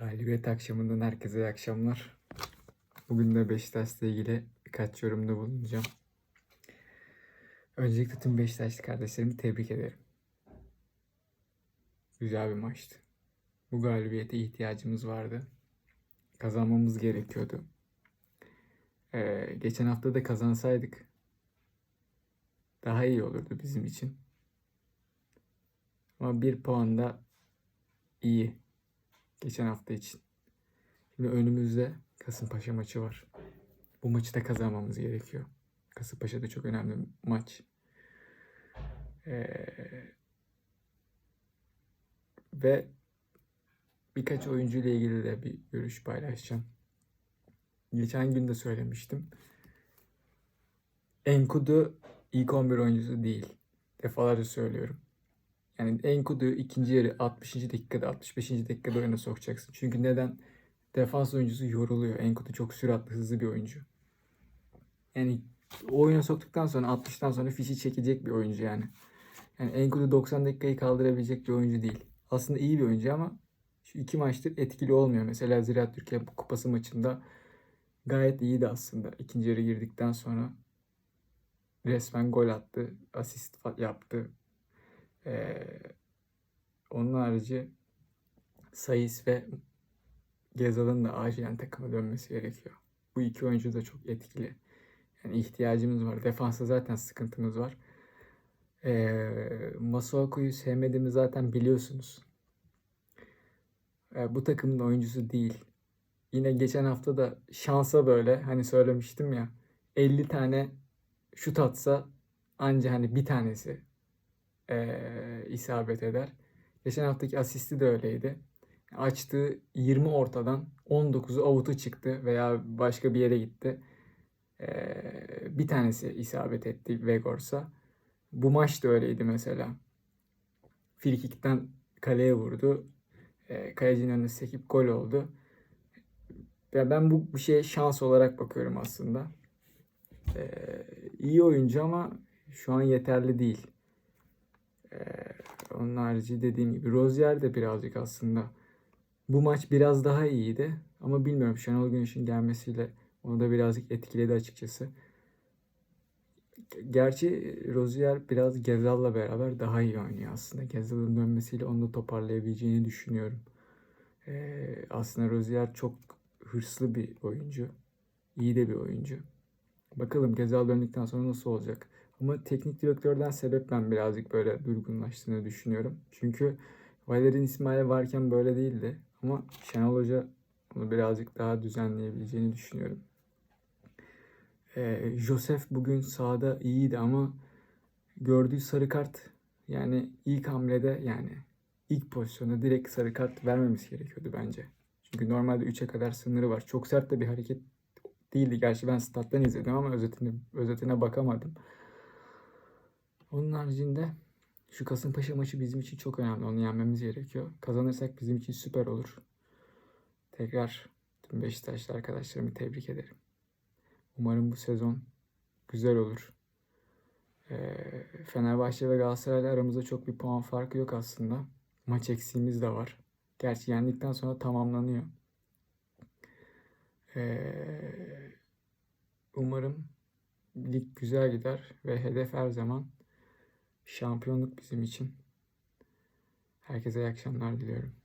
Galibiyet akşamından herkese iyi akşamlar. Bugün de Beşiktaş'la ilgili birkaç yorumda bulunacağım. Öncelikle tüm Beşiktaşlı kardeşlerimi tebrik ederim. Güzel bir maçtı. Bu galibiyete ihtiyacımız vardı. Kazanmamız gerekiyordu. Ee, geçen hafta da kazansaydık daha iyi olurdu bizim için. Ama bir puan da iyi. Geçen hafta için. Şimdi önümüzde Kasımpaşa maçı var. Bu maçı da kazanmamız gerekiyor. Kasımpaşa da çok önemli bir maç. Ee, ve birkaç oyuncu ile ilgili de bir görüş paylaşacağım. Geçen gün de söylemiştim. Enkudu ilk 11 oyuncusu değil. Defalarca söylüyorum. Yani Enkudu'yu ikinci yarı 60. dakikada 65. dakikada oyuna sokacaksın. Çünkü neden? Defans oyuncusu yoruluyor. Enkudu çok süratli, hızlı bir oyuncu. Yani oyuna soktuktan sonra 60'tan sonra fişi çekecek bir oyuncu yani. Yani Enkudu 90 dakikayı kaldırabilecek bir oyuncu değil. Aslında iyi bir oyuncu ama şu iki maçtır etkili olmuyor. Mesela Ziraat Türkiye Kupası maçında gayet iyiydi aslında. İkinci yarı girdikten sonra resmen gol attı, asist yaptı. Ee, onun harici Sayıs ve Gezal'ın da acilen takıma dönmesi gerekiyor. Bu iki oyuncu da çok etkili. Yani ihtiyacımız var. Defansta zaten sıkıntımız var. Ee, Masuaku'yu sevmediğimi zaten biliyorsunuz. Ee, bu takımın oyuncusu değil. Yine geçen hafta da şansa böyle hani söylemiştim ya 50 tane şut atsa anca hani bir tanesi e, isabet eder. Geçen haftaki asisti de öyleydi. Açtığı 20 ortadan 19'u avutu çıktı veya başka bir yere gitti. E, bir tanesi isabet etti Vegors'a. Bu maç da öyleydi mesela. Frikikten kaleye vurdu. E, kalecinin önüne sekip gol oldu. Ya ben bu bir şeye şans olarak bakıyorum aslında. E, iyi oyuncu ama şu an yeterli değil. Onun harici dediğim gibi Rozier de birazcık aslında bu maç biraz daha iyiydi. Ama bilmiyorum Şenol Güneş'in gelmesiyle onu da birazcık etkiledi açıkçası. Gerçi Rozier biraz Gezal'la beraber daha iyi oynuyor aslında. Gezal'ın dönmesiyle onu da toparlayabileceğini düşünüyorum. Ee, aslında Rozier çok hırslı bir oyuncu. İyi de bir oyuncu. Bakalım Gezal döndükten sonra nasıl olacak? Ama teknik direktörden sebep ben birazcık böyle durgunlaştığını düşünüyorum. Çünkü Valerian İsmail varken böyle değildi. Ama Şenol Hoca onu birazcık daha düzenleyebileceğini düşünüyorum. Ee, Josef bugün sahada iyiydi ama gördüğü sarı kart yani ilk hamlede yani ilk pozisyonda direkt sarı kart vermemesi gerekiyordu bence. Çünkü normalde 3'e kadar sınırı var. Çok sert de bir hareket değildi. Gerçi ben stat'tan izledim ama özetine, özetine bakamadım. Onun haricinde şu Kasımpaşa maçı bizim için çok önemli. Onu yenmemiz gerekiyor. Kazanırsak bizim için süper olur. Tekrar tüm Beşiktaşlı arkadaşlarımı tebrik ederim. Umarım bu sezon güzel olur. Ee, Fenerbahçe ve Galatasaray'la aramızda çok bir puan farkı yok aslında. Maç eksiğimiz de var. Gerçi yendikten sonra tamamlanıyor. Ee, umarım lig güzel gider ve hedef her zaman şampiyonluk bizim için. Herkese iyi akşamlar diliyorum.